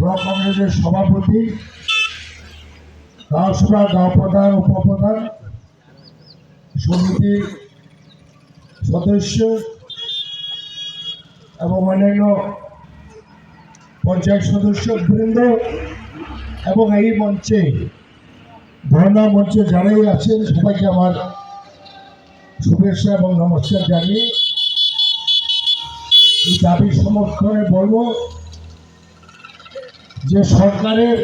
Block কংগ্রেসের সভাপতি গাঁওসভা গাঁও প্রধান উপপ্রধান সমিতির সদস্য এবং অন্যান্য পঞ্চায়েত সদস্য বৃন্দ এবং এই মঞ্চে, ধর্ণা মঞ্চে যারাই আছেন, সবাইকে আমার শুভেচ্ছা এবং নমস্কার জানিয়ে এই দাবি সমর্থনে বলব যে সরকারের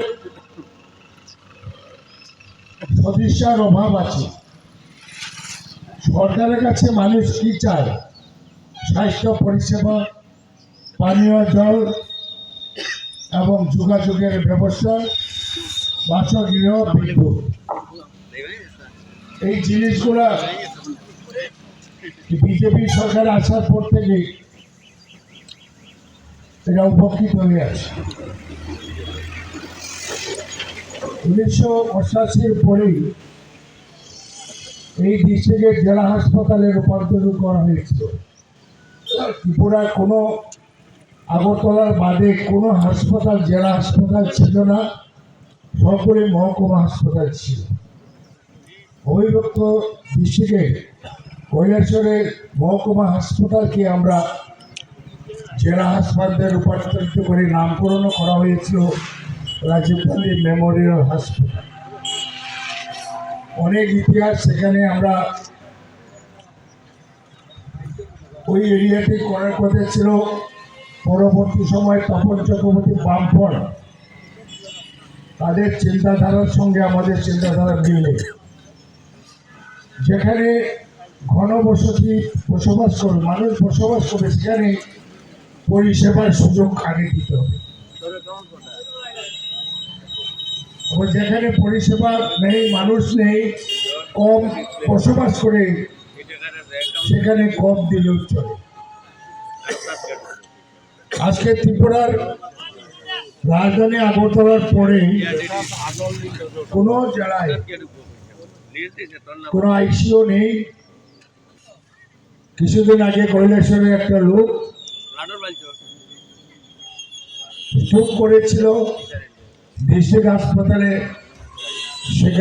সদিচ্ছার অভাব আছে, সরকারের কাছে মানুষ কি চায়? স্বাস্থ্য, পরিষেবা, পানীয় জল এবং যোগাযোগের ব্যবস্থা, বাসগৃহ, বিদ্যুৎ। এই জিনিসগুলা বিজেপি সরকার আসার পর থেকে এটা উপকৃত হয়ে আছে। উনিশশো অষ্টাশির পরেই এই ডিস্ট্রিক্টের জেলা হাসপাতালে রূপান্তর করা হয়েছিল। ত্রিপুরার কোনো আগরতলার বাদে কোনো হাসপাতাল, জেলা হাসপাতাল ছিল না সকলে মহকুমা হাসপাতাল ছিল। অবিভক্ত ডিস্ট্রিক্টে কৈলাসরের মহকুমা হাসপাতালকে আমরা জেলা হাসপাতালের রূপান্তরিত করে নামকরণও করা হয়েছিল রাজীব গান্ধী মেমোরিয়াল হাসপাতাল। অনেক ইতিহাস সেখানে আমরা ওই এরিয়াতে করার কথা ছিল। পরবর্তী সময় তপন চক্রবর্তী বামফল তাদের চিন্তাধারার সঙ্গে আমাদের চিন্তাধারা মিলে। যেখানে ঘনবসতি বসবাস করবে মানুষ বসবাস করবে সেখানে পরিষেবার সুযোগ আগে দিতে হবে। যেখানে পরিষেবা নেই, মানুষ নেই, কম বসবাস করে, সেখানে কম দিলেও চলে। আজকে ত্রিপুরার রাজধানী আগরতলার পরে কোনো জেলায় কোনো আইসিও নেই। কিছুদিন আগে কৈলাসরের একটা লোক স্ট্রোক করেছিল ডিস্ট্রিক্ট হাসপাতালে সেখানে